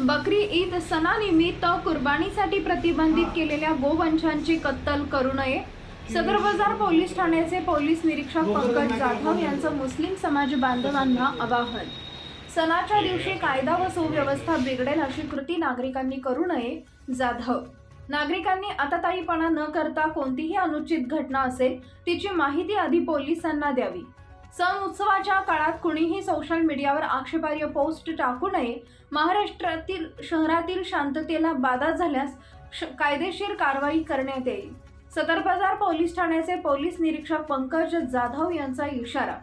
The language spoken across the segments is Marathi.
बकरी ईद सणानिमित्त कुर्बानीसाठी प्रतिबंधित केलेल्या गोवंशांची कत्तल करू नये. सदर बाजार पोलीस ठाण्याचे पोलीस निरीक्षक पंकज जाधव यांचं मुस्लिम समाज बांधवांना आवाहन. सणाच्या दिवशी कायदा व सुव्यवस्था बिघडेल अशी कृती नागरिकांनी करू नये जाधव. नागरिकांनी आताताईपणा न करता कोणतीही अनुचित घटना असेल तिची माहिती आधी पोलिसांना द्यावी. सण उत्सवाच्या काळात कुणीही सोशल मीडियावर आक्षेपार्ह पोस्ट टाकू नये. महाराष्ट्रातील शहरातील शांततेला बाधा झाल्यास श- कायदेशीर कारवाई करण्यात येईल. सदर बाजार पोलीस ठाण्याचे पोलीस निरीक्षक पंकज जाधव यांचा इशारा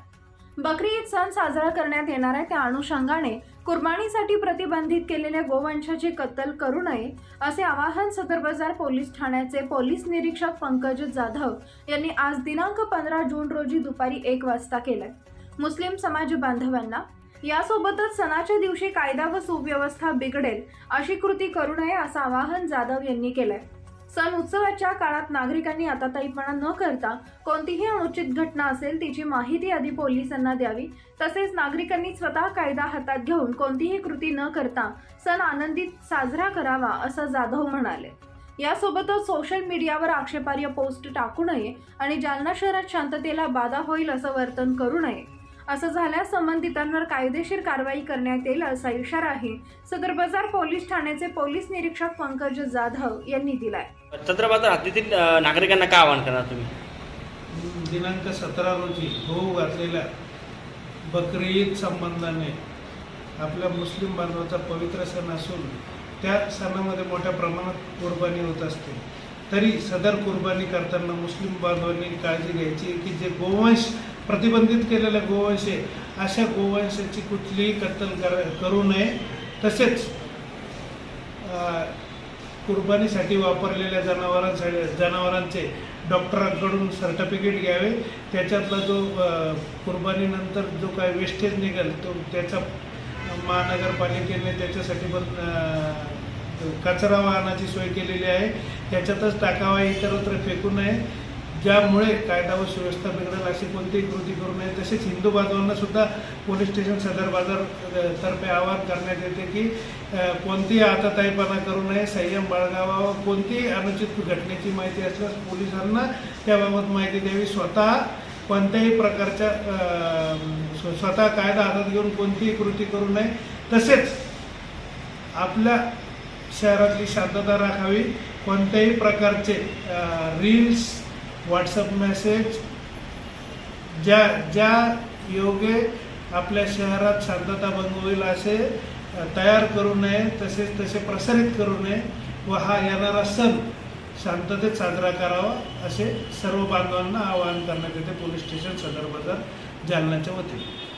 बकरी ईद सण साजरा करण्यात येणार आहे. त्या अनुषंगाने कुर्बानीसाठी प्रतिबंधित केलेल्या गोवंशाची कत्तल करू नये असे आवाहन सदर बाजार पोलीस ठाण्याचे पोलीस निरीक्षक पंकज जाधव यांनी आज दिनांक पंधरा जून रोजी दुपारी एक वाजता केलंय. मुस्लिम समाज बांधवांना यासोबतच सणाच्या दिवशी कायदा व सुव्यवस्था बिघडेल अशी कृती करू नये असं आवाहन जाधव यांनी केलंय. सण उत्सवाच्या काळात नागरिकांनी आताताईपणा न करता कोणतीही अनुचित घटना असेल तिची माहिती आधी पोलिसांना द्यावी. तसेच नागरिकांनी स्वतः कायदा हातात घेऊन कोणतीही कृती न करता सण आनंदीत साजरा करावा असं जाधव म्हणाले. यासोबतच सोशल मीडियावर आक्षेपार्ह पोस्ट टाकू नये आणि जालना शहरात शांततेला बाधा होईल असं वर्तन करू नये. असं झाल्यास संबंधितांवर कायदेशीर कारवाई करण्यात येईल असा इशाराही सदर बाजार पोलीस ठाण्याचे पोलीस निरीक्षक पंकज जाधव यांनी दिलाय. छत्रबाजार हद्दीतील अ, नागरिकांना काय आवाहन करणार तुम्ही? दिनांक सतरा रोजी होऊ घातलेल्या बकरी ईद संबंधाने आपल्या मुस्लिम बांधवाचा पवित्र सण असून त्या सणामध्ये मोठ्या प्रमाणात कुर्बानी होत असते. तरी सदर कुर्बानी करताना मुस्लिम बांधवांनी काळजी घ्यायची की जे गोवंश प्रतिबंधित केलेल्या गोवंश आहे अशा गोवंशाची कुठलीही कत्तल कर करू नये. तसेच कुर्बानीसाठी वापरलेल्या जनावरांसाठी जनावरांचे डॉक्टरांकडून सर्टिफिकेट घ्यावे. त्याच्यातला जो कुर्बानीनंतर जो काय वेस्टेज निघेल तो त्याचा महानगरपालिकेने त्याच्यासाठी पण कचरा वाहनाची सोय केलेली आहे. त्याच्यातच टाकावा इतरत्र फेकू नये. ज्यामुळे कायदा व सुव्यवस्था बिघडेल अशी कोणतीही कृती करू नये. तसेच हिंदू बांधवांना सुद्धा पोलीस स्टेशन सदर बाजार तर्फे आवाहन करण्यात येते की कोणतीही आताताईपणा करू नये. संयम बाळगावा. व कोणतीही अनुचित घटनेची माहिती असल्यास पोलिसांना त्याबाबत माहिती द्यावी. स्वतः कोणत्याही प्रकारच्या स्व- स्वतः कायदा हातात घेऊन कोणतीही कृती करू नये. तसेच आपल्या शहरातली शांतता राखावी. कोणत्याही प्रकारचे रील्स व्हॉट्सअप मेसेज ज्या ज्या योगे आपल्या शहरात शांतता भंग होईल असे तयार करू नये तसेच तसे प्रसारित करू नये व हा येणारा सण शांततेत साजरा करावा असे सर्व बांधवांना आवाहन करण्यात येते पोलीस स्टेशन सदर बाजार जालनाच्या वतीने.